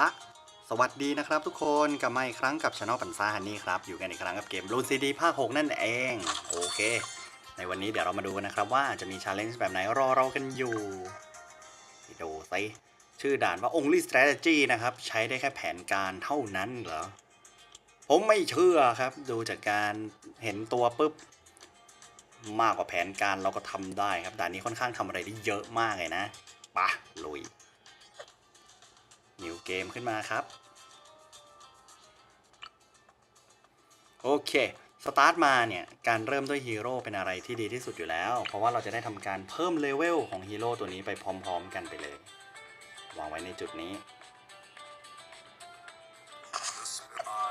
ละ สวัสดีนะครับทุกคนกลับมาอีกครั้งกับช anel ปันซ่าฮันนี่ครับ อยู่กันอีกครั้งกับเกมรูนซีดีภาค 6 นั่นเอง โอเค ในวันนี้เดี๋ยวเรามาดูกันนะครับว่าจะมีชาเลนจ์แบบไหนรอเรากันอยู่ดูสิชื่อด่านว่า only strategy นะครับ ใช้ได้แค่แผนการเท่านั้นเหรอ ผมไม่เชื่อครับ ดูจากการเห็นตัวปุ๊บ มากกว่าแผนการเราก็ทำได้ครับ ด่านนี้ค่อนข้างทำอะไรได้เยอะมากเลยนะปะลุย นิวเกมขึ้นมาครับ โอเค สตาร์ทมาเนี่ย การเริ่มด้วยฮีโร่เป็นอะไรที่ดีที่สุดอยู่แล้ว เพราะว่าเราจะได้ทำการเพิ่มเลเวลของฮีโร่ตัวนี้ไปพร้อมๆกันไปเลย วางไว้ในจุดนี้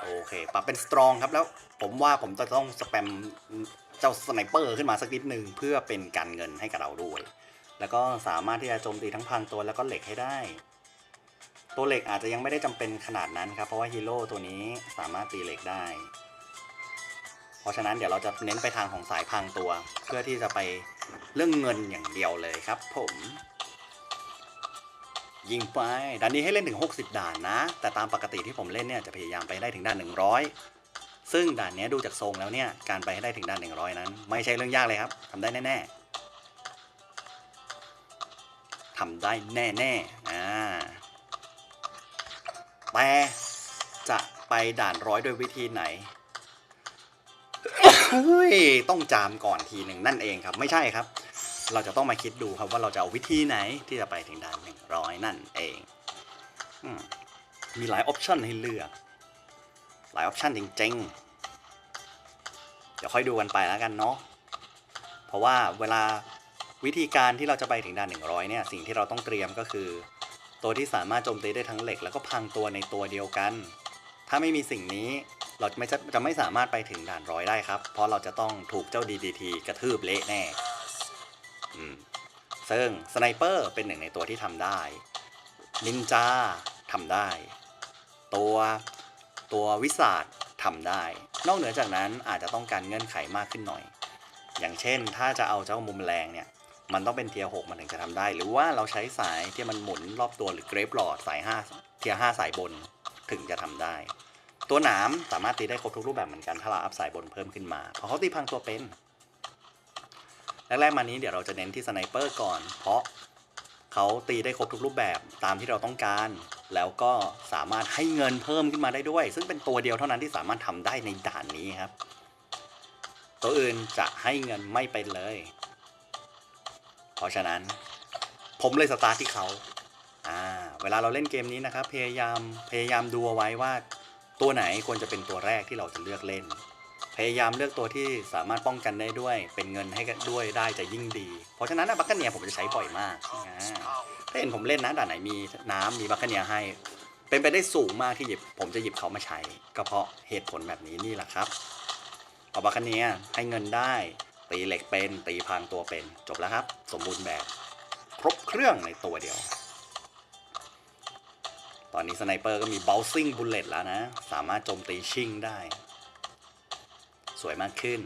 โอเค ปรับเป็นสตรองครับ แล้วผมว่าผมจะต้องสแปมเจ้าสไนเปอร์ขึ้นมาสักนิดหนึ่งเพื่อเป็นการเงินให้กับเราด้วย แล้วก็สามารถที่จะโจมตีทั้งพังตัวแล้วก็เหล็กให้ได้ ตัวเหล็กอาจจะยังไม่ได้จำเป็นขนาดนั้นครับ เพราะว่าฮีโร่ตัวนี้สามารถตีเหล็กได้ เพราะฉะนั้นเดี๋ยวเราจะเน้นไปทางของสายพังตัว เพื่อที่จะไปเรื่องเงินอย่างเดียวเลยครับ ผม ยิงไปด่านนี้ให้เล่นถึง 60 ด่านนะ แต่ตามปกติที่ผมเล่นเนี่ยจะพยายามไปได้ถึงด่าน 100 ซึ่งด่านนี้ดูจากทรงแล้วเนี่ยการไปให้ได้ถึงด่าน 100 นั้น ไม่ใช่เรื่องยากเลยครับทำได้แน่ๆทำได้แน่ๆอ่า แต่จะไปด่านร้อยด้วยวิธีไหนเฮ้ยต้องจามก่อนทีหนึ่งนั่นเองครับ ไม่ใช่ครับ เราจะต้องมาคิดดูครับว่าเราจะเอาวิธีไหนที่จะไปถึงด่านหนึ่งร้อยนั่นเองอมมีหลายออปชันให้เลือก หลายออปชันจริงๆ เดี๋ยวค่อยดูกันไปแล้วกันเนาะเพราะว่าเวลาวิธีการที่เราจะไปถึงด่าน 100 เนี่ย สิ่งที่เราต้องเตรียมก็คือ ตัวที่สามารถโจมตีได้ทั้งเหล็กแล้วก็พังตัวในตัวเดียวกัน ถ้าไม่มีสิ่งนี้เราไม่จะจะไม่สามารถไปถึงด่านร้อยได้ครับ เพราะเราจะต้องถูกเจ้า DDT กระทืบเละแน่อืมซึ่งสไนเปอร์เป็นหนึ่งในตัวที่ทำได้ นินจาทำได้ ตัวตัววิสาดทำได้ นอกเหนือจากนั้นอาจจะต้องการเงื่อนไขมากขึ้นหน่อย อย่างเช่นถ้าจะเอาเจ้ามุมแรงเนี่ย มันต้องเป็นเทียร์หมันถึงจะทำได้ หรือว่าเราใช้สายที่มันหมุนรอบตัวหรือเกรฟหลอดสาย5เทียร์5สายบนถึงจะทำได้ ตัวหนามสามารถตีได้ครบทุกรูปแบบเหมือนกันถ้าเราอัพสายบนเพิ่มขึ้นมาเพราะเขาตีพังตัวเป็นแรกๆมานี้เดี๋ยวเราจะเน้นที่สไนเปอร์ก่อน เพราะเขาตีได้ครบทุกรูปแบบตามที่เราต้องการ แล้วก็สามารถให้เงินเพิ่มขึ้นมาได้ด้วย ซึ่งเป็นตัวเดียวเท่านั้นที่สามารถทำได้ในด่านนี้ครับ ตัวอื่นจะให้เงินไม่เป็นเลย เพราะฉะนั้นผมเลยสตาร์ทที่เขาอ่าเวลาเราเล่นเกมนี้นะครับ พยายามพยายามดูเอาไว้ว่า ตัวไหนควรจะเป็นตัวแรกที่เราจะเลือกเล่น พยายามเลือกตัวที่สามารถป้องกันได้ด้วย เป็นเงินให้กันด้วยได้จะยิ่งดี เพราะฉะนั้นนะบัคเนียผมจะใช้บ่อยมากอ่าถ้าเห็นผมเล่นนะด่านไหนมีน้ำมีบัคเนียให้ เป็นไปได้สูงมากที่หยิบผมจะหยิบเขามาใช้ก็เพราะเหตุผลแบบนี้นี่แหละครับเอาบัคเนียให้เงินได้ ตีเหล็กเป็น ตีพังตัวเป็น จบแล้วครับ สมบูรณ์แบบ ครบเครื่องในตัวเดียว ตอนนี้สไนเปอร์ก็มี bouncing bullet แล้วนะ สามารถโจมตีชิงได้ สวยมากขึ้น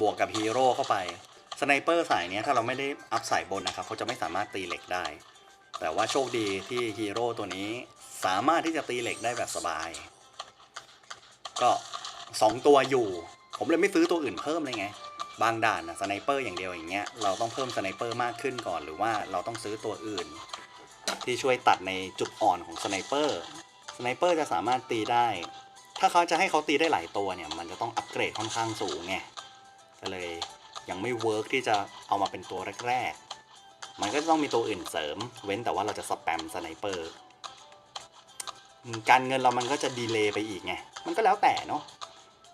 บวกกับฮีโร่เข้าไป สไนเปอร์สายนี้ถ้าเราไม่ได้อัพสายบนนะครับ เขาจะไม่สามารถตีเหล็กได้ แต่ว่าโชคดีที่ฮีโร่ตัวนี้สามารถที่จะตีเหล็กได้แบบสบาย ก็สองตัวอยู่ ผมเลยไม่ซื้อตัวอื่นเพิ่มเลยไง บางด่านนะสไนเปอร์อย่างเดียวอย่างเงี้ยเราต้องเพิ่มสไนเปอร์มากขึ้นก่อน หรือว่าเราต้องซื้อตัวอื่น ที่ช่วยตัดในจุดอ่อนของสไนเปอร์สไนเปอร์จะสามารถตีได้ ถ้าเขาจะให้เขาตีได้หลายตัวเนี่ย มันจะต้องอัปเกรดค่อนข้างสูงไงก็เลยยังไม่เวิร์กที่จะเอามาเป็นตัวแรกๆมันก็ต้องมีตัวอื่นเสริม เว้นแต่ว่าเราจะสแปมสไนเปอร์ การเงินเรามันก็จะดีเลย์ไปอีกไง มันก็แล้วแต่เนาะ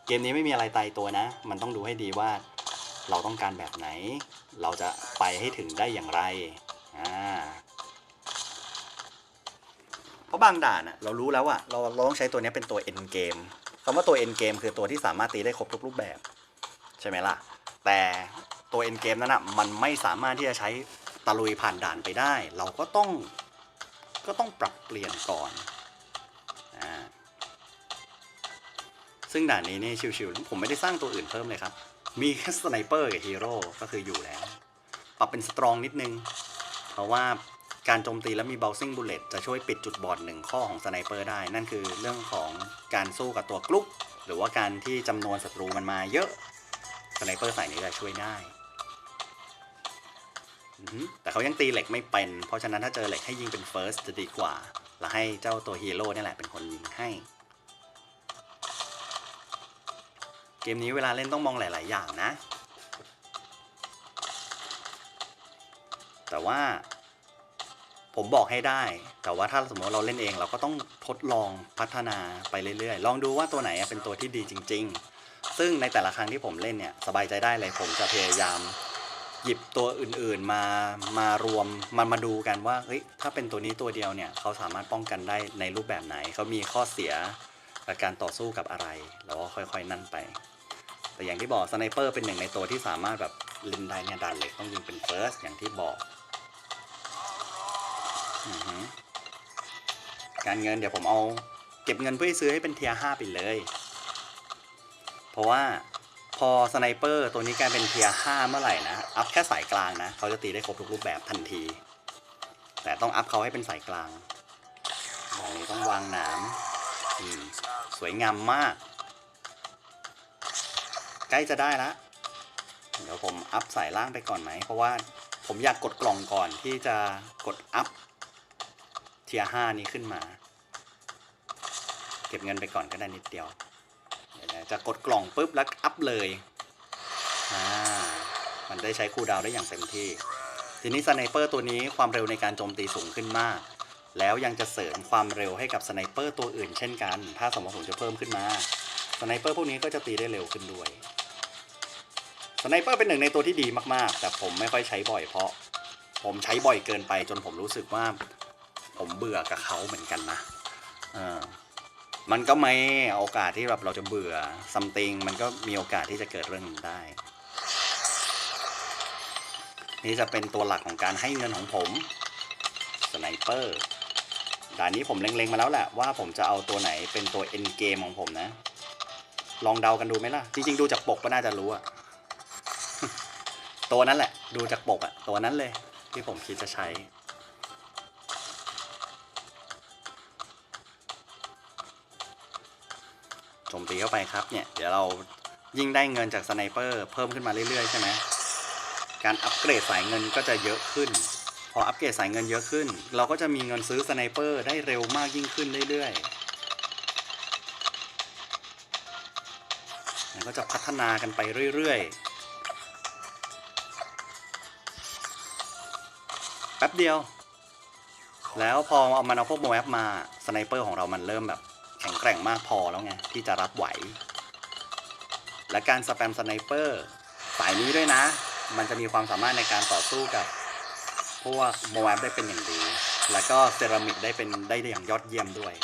เกมนี้ไม่มีอะไรตายตัวนะ มันต้องดูให้ดีว่าเราต้องการแบบไหน เราจะไปให้ถึงได้อย่างไร อ่า เพราะบางด่านอะเรารู้แล้วอะเราเราต้องใช้ตัวนี้เป็นตัว end game คำว่าตัว end game คือตัวที่สามารถตีได้ครบทุกรูปแบบ ใช่ไหมล่ะ แต่ตัว end game นั้นอะมันไม่สามารถที่จะใช้ตะลุยผ่านด่านไปได้ เราก็ต้องก็ต้องปรับเปลี่ยนก่อน ซึ่งด่านนี้นี่ชิวๆผมไม่ได้สร้างตัวอื่นเพิ่มเลยครับ มีแค่สไนเปอร์กับฮีโร่ก็คืออยู่แล้ว ปรับเป็นสตรองนิดนึง เพราะว่าการโจมตีแล้วมี bouncing bullet จะช่วยปิดจุดบอดหนึ่งข้อของสไนเปอร์ได้ นั่นคือเรื่องของการสู้กับตัวกรุ๊ปหรือว่าการที่จำนวนศัตรูมันมาเยอะสไนเปอร์สายนี้จะช่วยได้แต่เขายังตีเหล็กไม่เป็น เพราะฉะนั้นถ้าเจอเหล็กให้ยิงเป็น first จะดีกว่า แล้วให้เจ้าตัวฮีโร่นี่แหละเป็นคนยิงให้ เกมนี้เวลาเล่นต้องมองหลาย ๆ อย่างนะ แต่ว่าผมบอกให้ได้ แต่ว่าถ้าสมมติเราเล่นเองเราก็ต้องทดลองพัฒนาไปเรื่อย ๆ ลองดูว่าตัวไหนเป็นตัวที่ดีจริง ๆ ซึ่งในแต่ละครั้งที่ผมเล่นเนี่ยสบายใจได้เลยผมจะพยายามหยิบตัวอื่นๆมามารวมมันมาดูกันว่าเฮ้ยถ้าเป็นตัวนี้ตัวเดียวเนี่ยเขาสามารถป้องกันได้ในรูปแบบไหนเขามีข้อเสีย กับการต่อสู้กับอะไรแล้วก็ค่อยๆ นั่นไป แต่อย่างที่บอกสไนเปอร์เป็นหนึ่งในตัวที่สามารถแบบล่นได้เนี่ยดันเหล็กต้องยิงเป็นเฟิร์สอย่างที่บอกอการเงินเดี๋ยวผมเอาเก็บเงินเพื่อซื้อให้เป็นเทียร์ห้าไปเลย เพราะว่าพอสไนเปอร์ตัวนี้กลายเป็นเทียร์ห้าเมื่อไหร่นะ อัพแค่สายกลางนะ เขาจะตีได้ครบทุกรูปแบบทันที แต่ต้องอัพเขาให้เป็นสายกลางอย่างนี้ต้องวางหนาม สวยงามมาก ใกล้จะได้ละ เดี๋ยวผมอัพสายล่างไปก่อนไหม เพราะว่าผมอยากกดกล่องก่อนที่จะกดอัพเทียห้านี้ขึ้นมา เก็บเงินไปก่อนก็ได้นิดเดียว เดี๋ยวจะกดกล่องปุ๊บแล้วอัพเลยอ่ามันได้ใช้คูลดาวได้อย่างเต็มที่ ทีนี้สไนเปอร์ตัวนี้ความเร็วในการโจมตีสูงขึ้นมาก แล้วยังจะเสริมความเร็วให้กับสไนเปอร์ตัวอื่นเช่นกัน ถ้าสมมติผมจะเพิ่มขึ้นมา สไนเปอร์พวกนี้ก็จะตีได้เร็วขึ้นด้วย สไนเปอร์เป็นหนึ่งในตัวที่ดีมากๆ แต่ผมไม่ค่อยใช้บ่อยเพราะ ผมใช้บ่อยเกินไปจนผมรู้สึกว่า ผมเบื่อกับเขาเหมือนกันนะเออมันก็ไม่โอกาสที่แบบเราจะเบื่อซัมติงมันก็มีโอกาสที่จะเกิดเรื่องนั้นได้ นี่จะเป็นตัวหลักของการให้เงินของผมสไนเปอร์ ด่านนี้ผมเล็งๆมาแล้วแหละว่าผมจะเอาตัวไหนเป็นตัวเอ็นเกมของผมนะ ลองเดากันดูไหมล่ะ จริงๆ ดูจากปกก็น่าจะรู้อะตัวนั้นแหละ ดูจากปกอะตัวนั้นเลย ที่ผมคิดจะใช้โจมตีเข้าไปครับเนี่ย เดี๋ยวเรายิ่งได้เงินจากสไนเปอร์เพิ่มขึ้นมาเรื่อยๆ ใช่ไหมการอัปเกรดสายเงินก็จะเยอะขึ้น ออัปเกรดสายเงินเยอะขึ้น เราก็จะมีเงินซื้อสไนเปอร์ได้เร็วมากยิ่งขึ้นเรื่อยๆมันก็จะพัฒนากันไปเรื่อยๆ แป๊บเดียว แล้วพอเอามันเอาพวกโมแอปมาสไนเปอร์ของเรามันเริ่มแบบแข็งแกร่งมากพอแล้วไง ที่จะรับไหว และการสแปมสไนเปอร์สายนี้ด้วยนะ มันจะมีความสามารถในการต่อสู้กับ พวกโมแอปได้เป็นอย่างดี แล้วก็เซรามิกได้เป็นได้อย่างยอดเยี่ยมด้วย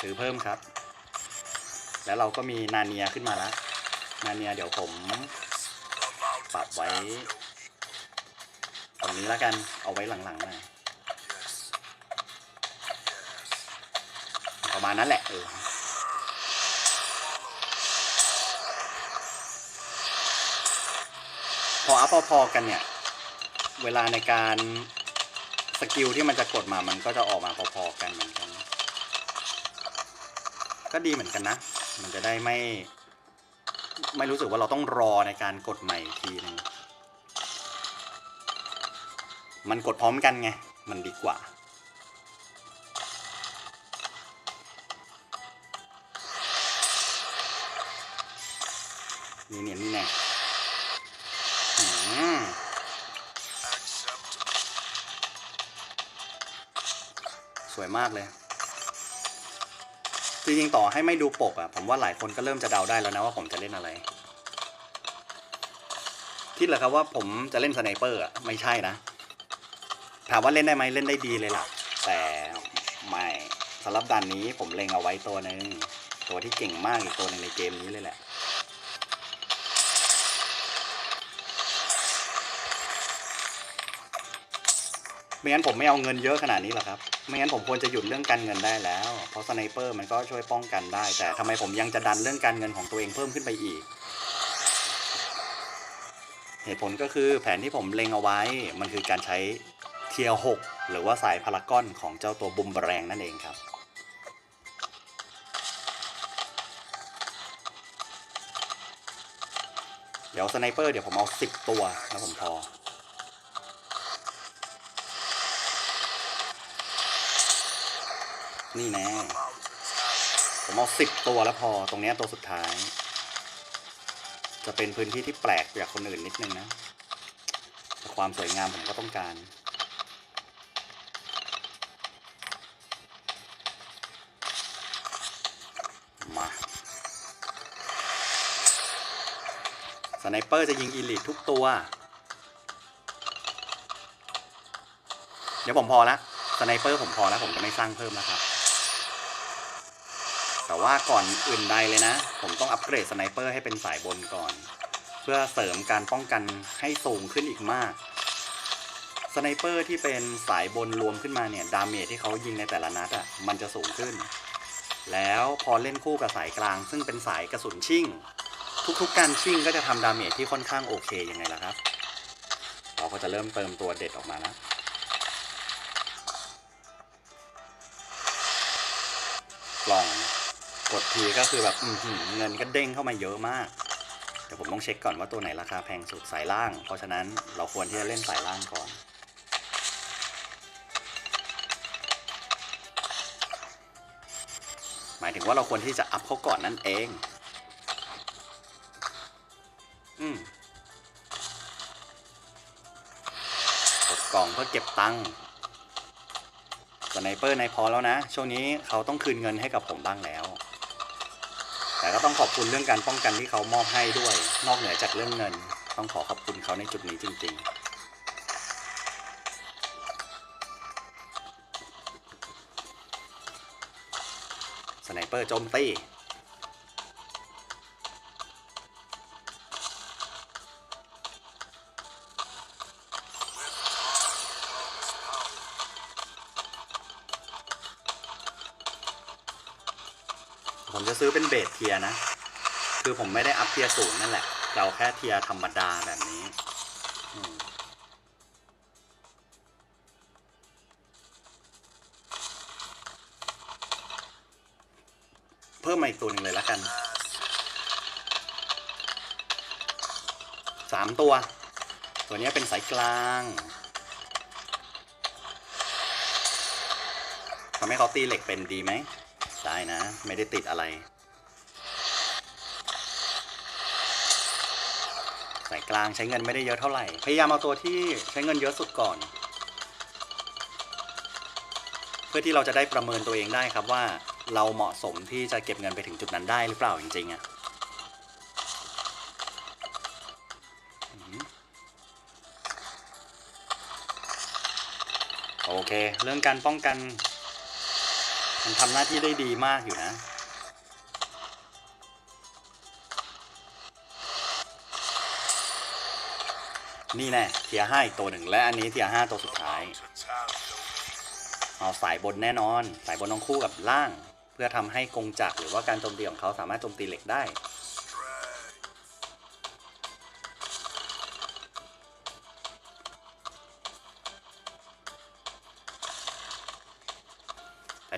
ซื้อเพิ่มครับ แล้วเราก็มีนาเนียขึ้นมาแล้ว นาเนียเดี๋ยวผมปรับไว้ตรงนี้แล้วกัน เอาไว้หลังๆหน่อยประมาณนั้นแหละเออ ออัพพอๆกันเนี่ย เวลาในการสกิลที่มันจะกดมามันก็จะออกมาพอๆกันเหมือนกัน ก็ดีเหมือนกันนะ มันจะได้ไม่ ไม่รู้สึกว่าเราต้องรอในการกดใหม่อีกทีนึงมันกดพร้อมกันไง มันดีกว่า นี่เนี่ยนี่แน่ วยมากเลยจริงๆต่อให้ไม่ดูปกอะผมว่าหลายคนก็เริ่มจะเดาได้แล้วนะว่าผมจะเล่นอะไร คิดเหรอครับว่าผมจะเล่นสไนเปอร์อะไม่ใช่นะ ถามว่าเล่นได้ไหมเล่นได้ดีเลยล่ะ แต่ไม่สำหรับด่านนี้ผมเล็งเอาไว้ตัวหนึ่งตัวที่เก่งมากอีกตัวหนึ่งในเกมนี้เลยแหละไม่งั้นผมไม่เอาเงินเยอะขนาดนี้หรอกครับ ไม่งั้นผมควรจะหยุดเรื่องการเงินได้แล้ว เพราะสไนเปอร์มันก็ช่วยป้องกันได้ แต่ทำไมผมยังจะดันเรื่องการเงินของตัวเองเพิ่มขึ้นไปอีก เหตุผลก็คือแผนที่ผมเล็งเอาไว้ มันคือการใช้เทียร์6หรือว่าสายพารากอนของเจ้าตัวบุมเบอแรงนั่นเองครับเดี๋ยวสไนเปอร์เดี๋ยวผมเอา 10 ตัวแล้วผมพอ นี่แน่ผมเอา10ตัวแล้วพอตรงนี้ตัวสุดท้าย จะเป็นพื้นที่ที่แปลกจากคนอื่นนิดนึงนะแต่ความสวยงามผมก็ต้องการมาสไนเปอร์จะยิงอีลิททุกตัว เดี๋ยวผมพอละสไนเปอร์ผมพอแล้วผมจะไม่สร้างเพิ่มแล้วครับ แต่ว่าก่อนอื่นใดเลยนะ ผมต้องอัปเกรดสไนเปอร์ให้เป็นสายบนก่อน เพื่อเสริมการป้องกันให้สูงขึ้นอีกมากสไนเปอร์ที่เป็นสายบนรวมขึ้นมาเนี่ย ดาเมจที่เขายิงในแต่ละนัดอะมันจะสูงขึ้น แล้วพอเล่นคู่กับสายกลาง ซึ่งเป็นสายกระสุนชิ่ง ทุกๆการชิ่งก็จะทำดาเมจที่ค่อนข้างโอเคยังไงล่ะครับ เราก็จะเริ่มเติมตัวเด็ดออกมาแล้วกล่อง กดทีก็คือแบบเงินก็เด้งเข้ามาเยอะมากเดี๋ยวผมต้องเช็คก่อนว่าตัวไหนราคาแพงสุดสายล่าง เพราะฉะนั้นเราควรที่จะเล่นสายล่างก่อนหมายถึงว่าเราควรที่จะอัพเขาก่อนนั่นเอง อืมกดกล่องเพื่อเก็บตังค์สไนเปอร์ในพอแล้วนะ ช่วงนี้เขาต้องคืนเงินให้กับผมบ้างแล้ว แต่ก็ต้องขอบคุณเรื่องการป้องกันที่เขามอบให้ด้วย นอกเหนือจากเรื่องเงิน ต้องขอขอบคุณเขาในจุดนี้จริง ๆสไนเปอร์โจมตี ซื้อเป็นเบสเทียนะ คือผมไม่ได้อัพเทียสูงนั่นแหละเราแค่เทียธรรมดาแบบนี้เพิ่มมาอีกตัวนึงเลยละกันสามตัว ตัวนี้เป็นสายกลางทำให้เขาตีเหล็กเป็นดีไหม ได้นะ ไม่ได้ติดอะไร สายกลางใช้เงินไม่ได้เยอะเท่าไหร่ พยายามเอาตัวที่ใช้เงินเยอะสุดก่อน เพื่อที่เราจะได้ประเมินตัวเองได้ครับว่า เราเหมาะสมที่จะเก็บเงินไปถึงจุดนั้นได้หรือเปล่าจริงๆอะโอเค เรื่องการป้องกัน มันทำหน้าที่ได้ดีมากอยู่นะ นี่แน่เทียห้าอีกตัวหนึ่งและอันนี้เทียห้าตัวสุดท้ายเอาสายบนแน่นอน สายบนต้องคู่กับล่าง เพื่อทำให้กงจักรหรือว่าการโจมตีของเขาสามารถโจมตีเหล็กได้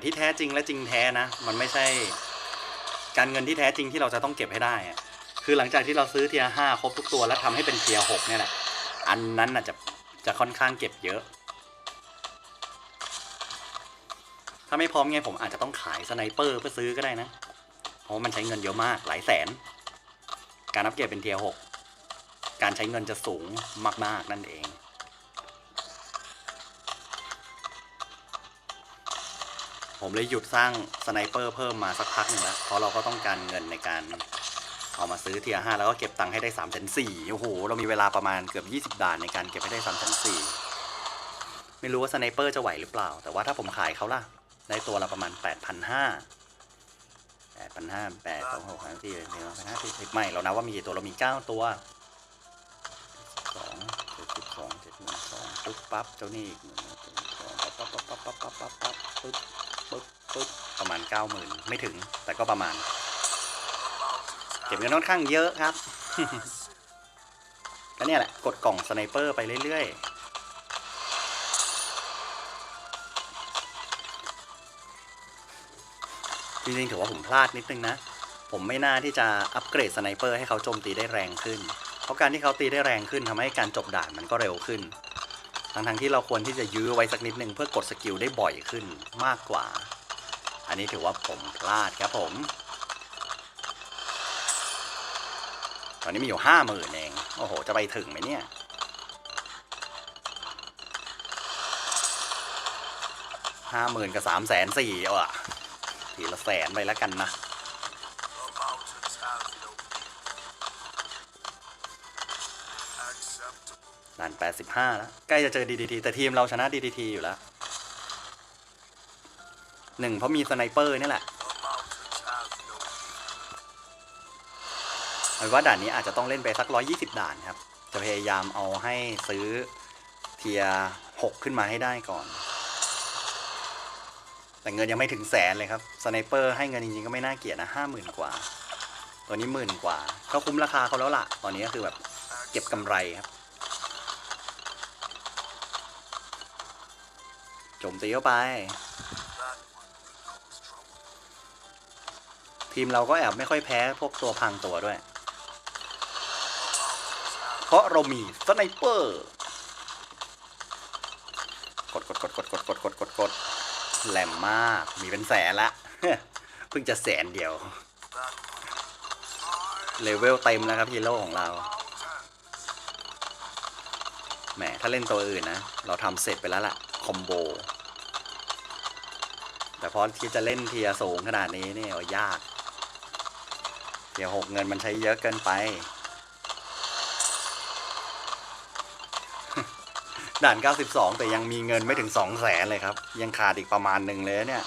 ที่แท้จริงและจริงแท้นะ มันไม่ใช่การเงินที่แท้จริงที่เราจะต้องเก็บให้ได้ คือหลังจากที่เราซื้อเทียห้าครบทุกตัวแล้วทำให้เป็นเทียหกเนี่ยแหละ อันนั้นน่ะจะจะค่อนข้างเก็บเยอะ ถ้าไม่พร้อมไงผมอาจจะต้องขายสไนเปอร์เพื่อซื้อก็ได้นะ เพราะมันใช้เงินเยอะมากหลายแสน การอัปเกรดเป็นเทียหกการใช้เงินจะสูงมากๆนั่นเอง ผมเลยหยุดสร้างสไนเปอร์เพิ่มมาสักพักหนึ่งแล้ว เพราะเราก็ต้องการเงินในการเอามาซื้อเทียห้าแล้วก็เก็บตังค์ให้ได้สามแสนสี่โอ้โห เรามีเวลาประมาณเกือบยี่สิบ20 ด่านในการเก็บให้ได้สามแสนสี่ไม่รู้ว่าสไนเปอร์จะไหวหรือเปล่า แต่ว่าถ้าผมขายเขาล่ะ ได้ตัวละประมาณแปดพันห้าแปดพันห้าแปดสองหกสามสี่หนึ่งสองห้าสิบไม่ เรานับว่ามีกี่ตัว เรามีเก้าตัวสองเจ็ดสองเจ็ดหนึ่งสองปุ๊บปั๊บ เจ้านี่อีกหนึ่งสองปั๊บปั๊บปั๊บปั๊บปั๊บปั๊บปั๊บ ปึ๊บปึ๊บประมาณเก้าหมื่นไม่ถึง แต่ก็ประมาณ เก็บเงินค่อนข้างเยอะครับก็เนี่ยแหละกดกล่องสไนเปอร์ไปเรื่อยๆ จริงๆถือว่าผมพลาดนิดนึงนะ ผมไม่น่าที่จะอัปเกรดสไนเปอร์ให้เขาโจมตีได้แรงขึ้น เพราะการที่เขาตีได้แรงขึ้นทำให้การจบด่านมันก็เร็วขึ้น ทั้งๆที่เราควรที่จะยื้อไว้สักนิดนึงเพื่อกดสกิลได้บ่อยขึ้นมากกว่า อันนี้ถือว่าผมพลาดครับผม ตอนนี้มีอยู่ห้าหมื่นเอง โอ้โห จะไปถึงไหมเนี่ย ห้าหมื่นกับสามแสนสี่อาอะทีละแสนไปแล้วกันนะ ด่านแปดสิบห้าแล้ว ใกล้จะเจอ DDT แต่ทีมเราชนะ DDT อยู่แล้วหนึ่งเพราะมีสไนเปอร์นี่แหละเอาว่าด่านนี้อาจจะต้องเล่นไปสัก 120 ด่านครับ จะพยายามเอาให้ซื้อเทียหกขึ้นมาให้ได้ก่อน แต่เงินยังไม่ถึงแสนเลยครับสไนเปอร์ให้เงินจริงๆก็ไม่น่าเกลียดนะห้าหมื่นกว่า ตัวนี้หมื่นกว่าก็คุ้มราคาเขาแล้วล่ะ ตอนนี้ก็คือแบบเก็บกำไรครับ จมตีเข้าไป ทีมเราก็แอบไม่ค่อยแพ้พวกตัวพังตัวด้วย เพราะเรามีสไนเปอร์ กดกดกดกดกดกดกดกดกดแหลมมาก มีเป็นแสนละ เพิ่งจะแสนเดียว เลเวลเต็มแล้วครับฮีโร่ของเราแหมถ้าเล่นตัวอื่นนะ เราทำเสร็จไปแล้วล่ะ อมโบ แต่พอที่จะเล่นเทียสูงขนาดนี้เนี่ยยาก เทียหกเงินมันใช้เยอะเกินไป ด่าน 92 แต่ยังมีเงินไม่ถึง 2 0 0แสนเลยครับ ยังขาดอีกประมาณหนึ่งเลยเนี่ย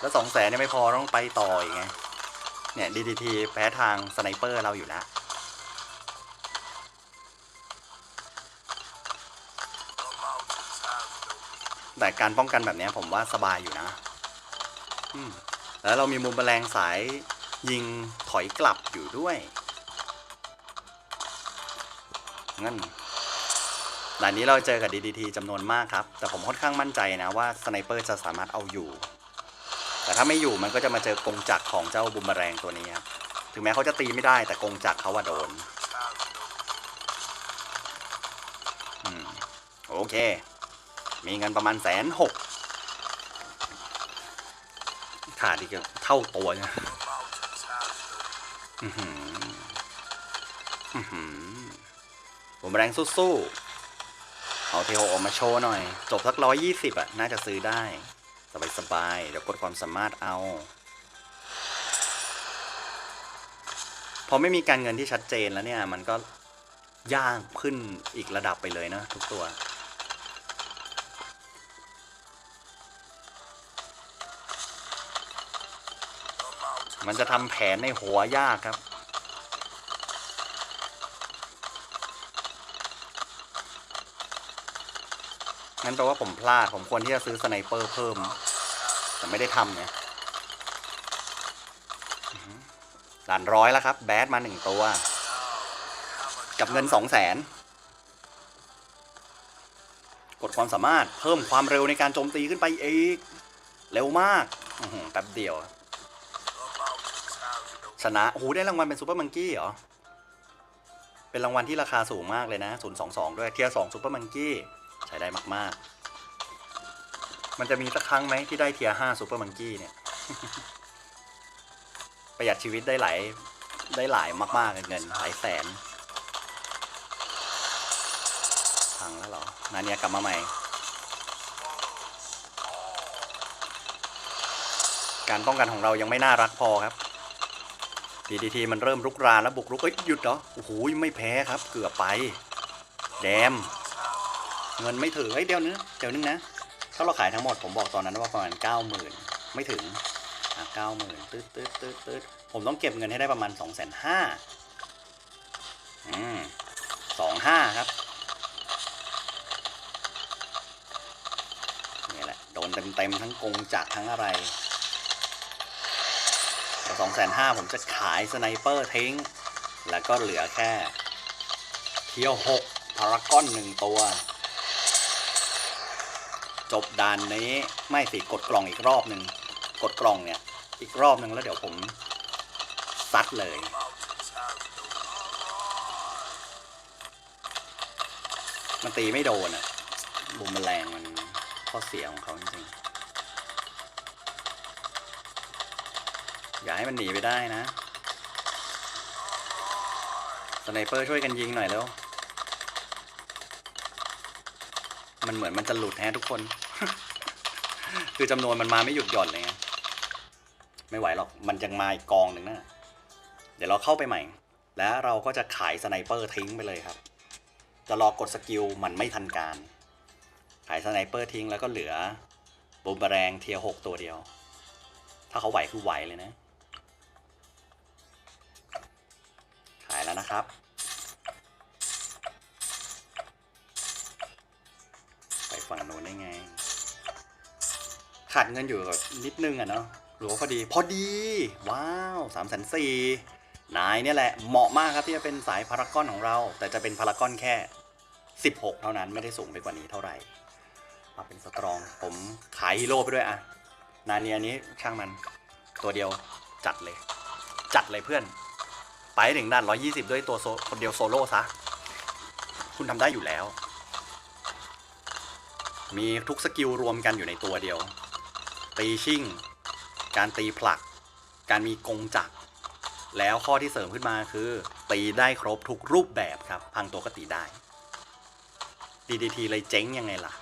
แล้ว 2 0 0แสนเนี่ยไม่พอต้องไปต่ออีกไง เนี่ย DDT แพ้ทางสไนเปอร์เราอยู่แล้ว แต่การป้องกันแบบนี้ผมว่าสบายอยู่นะแล้วเรามีมุมแมลงสายยิงถอยกลับอยู่ด้วยงั้นด่านนี้เราเจอกับ DDT จำนวนมากครับ แต่ผมค่อนข้างมั่นใจนะว่าสไนเปอร์จะสามารถเอาอยู่ แต่ถ้าไม่อยู่มันก็จะมาเจอกงจักรของเจ้าบุมแรงตัวนี้ครับ ถึงแม้เขาจะตีไม่ได้แต่กงจักรเขาว่าโดนอโอเค มีเงินประมาณแสนหกขาดอีกเท่าตัวเนี่ยผมแรงสู้ๆ เอาเทโอออกมาโชว์หน่อย จบสักร้อยยี่สิบอะ น่าจะซื้อได้ สบายๆ เดี๋ยวกดความสามารถเอา พอไม่มีการเงินที่ชัดเจนแล้วเนี่ย มันก็ยากขึ้นอีกระดับไปเลยนะทุกตัว มันจะทำแผนในหัวยากครับ งั้นแปลว่าผมพลาด ผมควรที่จะซื้อสไนเปอร์เพิ่ม แต่ไม่ได้ทำเนี่ยหือด่านร้อยแล้วครับ แบดมาหนึ่งตัว กับเงินสองแสนกดความสามารถเพิ่มความเร็วในการโจมตีขึ้นไปอีก เร็วมากแป๊บเดียว ชนะโอ้โหได้รางวัลเป็นซูเปอร์มังกี้เหรอ เป็นรางวัลที่ราคาสูงมากเลยนะ 022 ด้วยเทียร์2ซูเปอร์มังกี้ใช้ได้มาก ๆ มันจะมีสักครั้งไหมที่ได้เทียร์5ซูเปอร์มังกี้เนี่ย ประหยัดชีวิตได้หลายได้หลายมากๆเลยเงินหลายแสนพังแล้วเหรอ นาเนียกลับมาใหม่ การป้องกันของเรายังไม่น่ารักพอครับ DDT มันเริ่มรุกรานแล้วบุกรุกเอ้ยหยุดเหรอโอ้โหไม่แพ้ครับ เกือบไป แดม เงินไม่ถึงเอ้ยเดี๋ยวนึงเดี๋ยวนึงนะ ถ้าเราขายทั้งหมดผมบอกตอนนั้นว่าประมาณเก้าหมื่นไม่ถึงอะเก้าหมื่นตืดตืดตืดตืดผมต้องเก็บเงินให้ได้ประมาณสองแสนห้าอืมสองห้าครับนี่แหละโดนเต็มๆทั้งกงจักทั้งอะไร สองแสนห้าผมจะขายสไนเปอร์ทิ้ง แล้วก็เหลือแค่เที่ยวหกพารากอนหนึ่งตัว จบด่านนี้ไม่สิกดกล่องอีกรอบหนึ่งกดกล่องเนี่ย อีกรอบหนึ่งแล้วเดี๋ยวผมซัดเลย มันตีไม่โดนอะบุมแมลงมันข้อเสียของเขาจริง อย่าให้มันหนีไปได้นะ สไนเปอร์ช่วยกันยิงหน่อยแล้ว มันเหมือนมันจะหลุดแฮะทุกคน คือจำนวนมันมาไม่หยุดหย่อนเลยไงไม่ไหวหรอก มันยังมาอีกกองหนึ่งนะ เดี๋ยวเราเข้าไปใหม่ แล้วเราก็จะขายสไนเปอร์ทิ้งไปเลยครับ จะรอกดสกิลมันไม่ทันการ ขายสไนเปอร์ทิ้งแล้วก็เหลือบูมเบอแรงเทียร์หกตัวเดียว ถ้าเขาไหวคือไหวเลยนะ นะครับ ไปฝั่งโน้นได้ไง ขาดเงินอยู่นิดนึงอะเนาะหรือว่าพอดี พอดี ว้าวสามแสนสี่นายเนี่ยแหละ เหมาะมากครับที่จะเป็นสายพารากอนของเรา แต่จะเป็นพารากอนแค่ 16 เท่านั้นไม่ได้สูงไปกว่านี้เท่าไหร่มาเป็นสตรอง ผมขายฮีโร่ไปด้วยอะนาเนียนี้ช่างมัน ตัวเดียวจัดเลย จัดเลยเพื่อน ไปถึงด้าน 120 ด้วยตัวคนเดียวโซโล่ซะ คุณทำได้อยู่แล้ว มีทุกสกิลรวมกันอยู่ในตัวเดียว ตีชิ่ง การตีผลัก การมีกงจักรแล้วข้อที่เสริมขึ้นมาคือ ตีได้ครบทุกรูปแบบครับ พังตัวก็ตีได้ DDT เลยเจ๊งยังไงล่ะ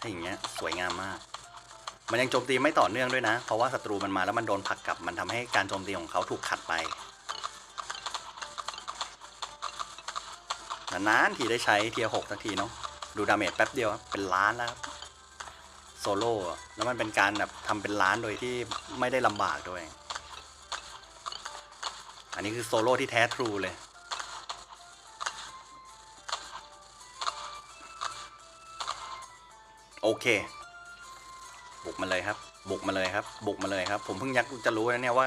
ถ้าอย่างเงี้ยสวยงามมาก มันยังโจมตีไม่ต่อเนื่องด้วยนะ เพราะว่าศัตรูมันมาแล้วมันโดนผลักกลับ มันทำให้การโจมตีของเขาถูกขัดไปนานๆทีได้ใช้เทียร์หกสักทีเนาะดูดาเมจแป๊บเดียวเป็นล้านแล้วครับโซโล่แล้วมันเป็นการแบบทำเป็นล้านโดยที่ไม่ได้ลำบากด้วย อันนี้คือโซโล่ที่แท้ทรูเลย โอเค บุกมาเลยครับ บุกมาเลยครับ บุกมาเลยครับ ผมเพิ่งยักจะรู้นะเนี่ยว่า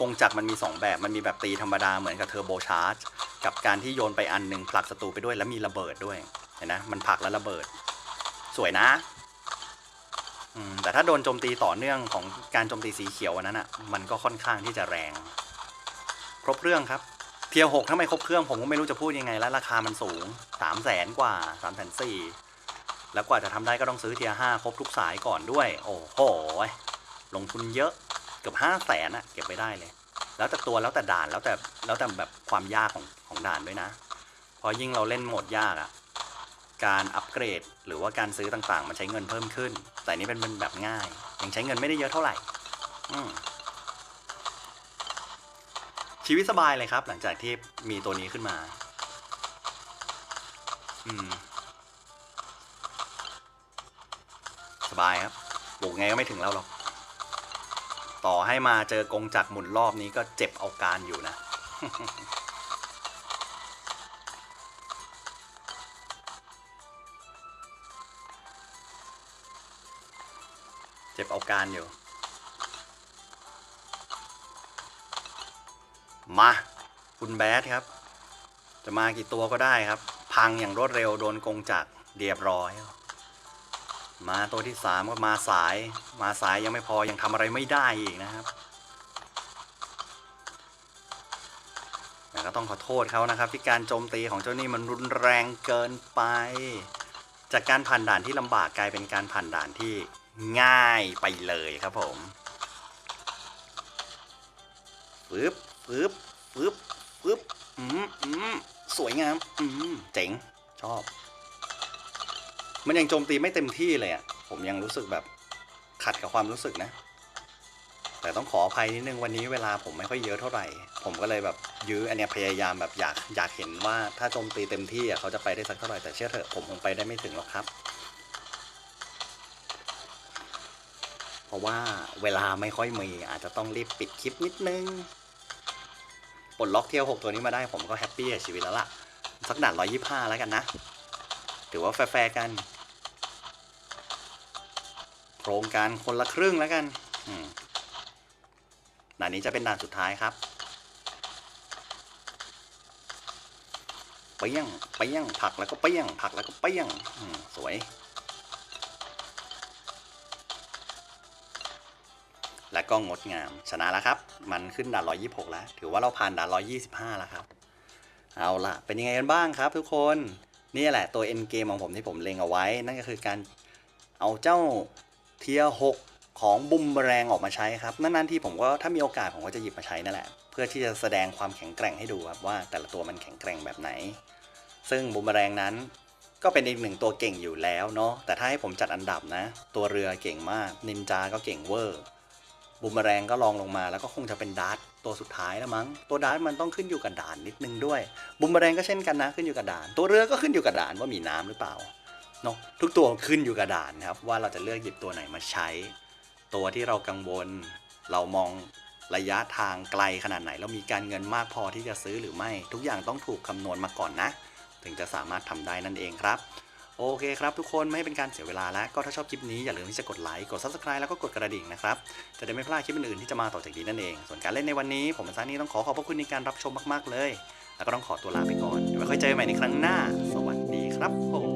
กงจักรมันมี 2 แบบ มันมีแบบตีธรรมดาเหมือนกับเทอร์โบชาร์จ กับการที่โยนไปอันหนึ่งผลักศัตรูไปด้วยแล้วมีระเบิดด้วย เห็นนะ มันผลักแล้วระเบิด สวยนะแต่ถ้าโดนโจมตีต่อเนื่องของการโจมตีสีเขียวอันนั้นอะ มันก็ค่อนข้างที่จะแรง ครบเรื่องครับ เทียร์หกถ้าไม่ครบเครื่องผมก็ไม่รู้จะพูดยังไงแล้วราคามันสูงสามแสนกว่าสามแสนสี่ แล้วกว่าจะทำได้ก็ต้องซื้อเทียห้าครบทุกสายก่อนด้วย โอ้โห ลงทุนเยอะเกือบห้าแสนอะเก็บไปได้เลย แล้วแต่ตัวแล้วแต่ด่านแล้วแต่แล้วแต่แบบความยากของของด่านด้วยนะ พอยิ่งเราเล่นโหมดยากอะการอัปเกรดหรือว่าการซื้อต่างๆ มันใช้เงินเพิ่มขึ้น แต่นี่เป็นเป็นแบบง่าย ยังใช้เงินไม่ได้เยอะเท่าไหร่ อืชีวิตสบายเลยครับ หลังจากที่มีตัวนี้ขึ้นมา อืม สบายครับบุกไงก็ไม่ถึงเราหรอก ต่อให้มาเจอกงจักหมุนรอบนี้ก็เจ็บเอาการอยู่นะ เจ็บเอาการอยู่ มา คุณแบดครับ จะมากี่ตัวก็ได้ครับ พังอย่างรวดเร็วโดนกงจักเรียบร้อย มาตัวที่สามก็มาสาย มาสายยังไม่พอยังทำอะไรไม่ได้อีกนะครับแต่ก็ต้องขอโทษเขานะครับที่การโจมตีของเจ้านี่มันรุนแรงเกินไป จากการผ่านด่านที่ลำบากกลายเป็นการผ่านด่านที่ง่ายไปเลยครับผมปึ๊บปึ๊บปึ๊บปึ๊บอืมอืมสวยงามอืมเจ๋งชอบ มันยังโจมตีไม่เต็มที่เลยอะ ผมยังรู้สึกแบบขัดกับความรู้สึกนะ แต่ต้องขออภัยนิดนึงวันนี้เวลาผมไม่ค่อยเยอะเท่าไหร่ ผมก็เลยแบบยื้ออันเนี้ยพยายามแบบอยากอยากเห็นว่าถ้าโจมตีเต็มที่อะเขาจะไปได้สักเท่าไหร่แต่เชื่อเถอะผมคงไปได้ไม่ถึงหรอกครับ เพราะว่าเวลาไม่ค่อยมีอาจจะต้องรีบปิดคลิปนิดนึงปลดล็อกเที่ยวหกตัวนี้มาได้ผมก็แฮปปี้กับชีวิตแล้วล่ะ สักด่านร้อยยี่ห้าแล้วกันนะ ถือว่าแฟร์ๆกัน ครงการคนละครึ่งแล้วกันด่านนี้จะเป็นด่านสุดท้ายครับเปี้ยงเปี้ยงผักแล้วก็เปี้ยงผักแล้วก็เปี้ยงสวย และก็งดงาม ชนะแล้วครับ มันขึ้นด่าน126 แล้ว ถือว่าเราผ่านด่าน125 แล้วครับ เอาล่ะ เป็นยังไงกันบ้างครับทุกคน นี่แหละตัว end game ของผมที่ผมเล็งเอาไว้ นั่นก็คือการเอาเจ้า เทียร์6ของบุมแรงออกมาใช้ครับนานๆที่ผมก็ถ้ามีโอกาสผมก็จะหยิบมาใช้นั่นแหละ เพื่อที่จะแสดงความแข็งแกร่งให้ดูครับว่าแต่ละตัวมันแข็งแกร่งแบบไหน ซึ่งบุมแรงนั้นก็เป็นอีกหนึ่งตัวเก่งอยู่แล้วเนาะแต่ถ้าให้ผมจัดอันดับนะ ตัวเรือเก่งมากนินจา ก็เก่งเวอร์บูมแรงก็ลองลงมาแล้วก็คงจะเป็นดาร์ตตัวสุดท้ายแล้วมั้ง ตัวดาร์ตมันต้องขึ้นอยู่กับด่านนิดนึงด้วยบูมแรงก็เช่นกันนะขึ้นอยู่กับด่าน ตัวเรือก็ขึ้นอยู่กับด่านว่ามีน้ำหรือเปล่า เนาะทุกตัวขึ้นอยู่กับด่านครับ ว่าเราจะเลือกหยิบตัวไหนมาใช้ ตัวที่เรากังวล เรามองระยะทางไกลขนาดไหน เรามีการเงินมากพอที่จะซื้อหรือไม่ ทุกอย่างต้องถูกคำนวณมาก่อนนะ ถึงจะสามารถทำได้นั่นเองครับโอเคครับทุกคนไม่ให้เป็นการเสียเวลาแล้ว ก็ถ้าชอบคลิปนี้อย่าลืมที่จะกดไลค์กด subscribe แล้วก็กดกระดิ่งนะครับ จะได้ไม่พลาดคลิปอื่นๆที่จะมาต่อจากนี้นั่นเอง ส่วนการเล่นในวันนี้ ผมซานี่ต้องขอขอบพระคุณในการรับชมมากๆเลย แล้วก็ต้องขอตัวลาไปก่อนไว้ค่อยเจอกันใหม่ในครั้งหน้า สวัสดีครับผม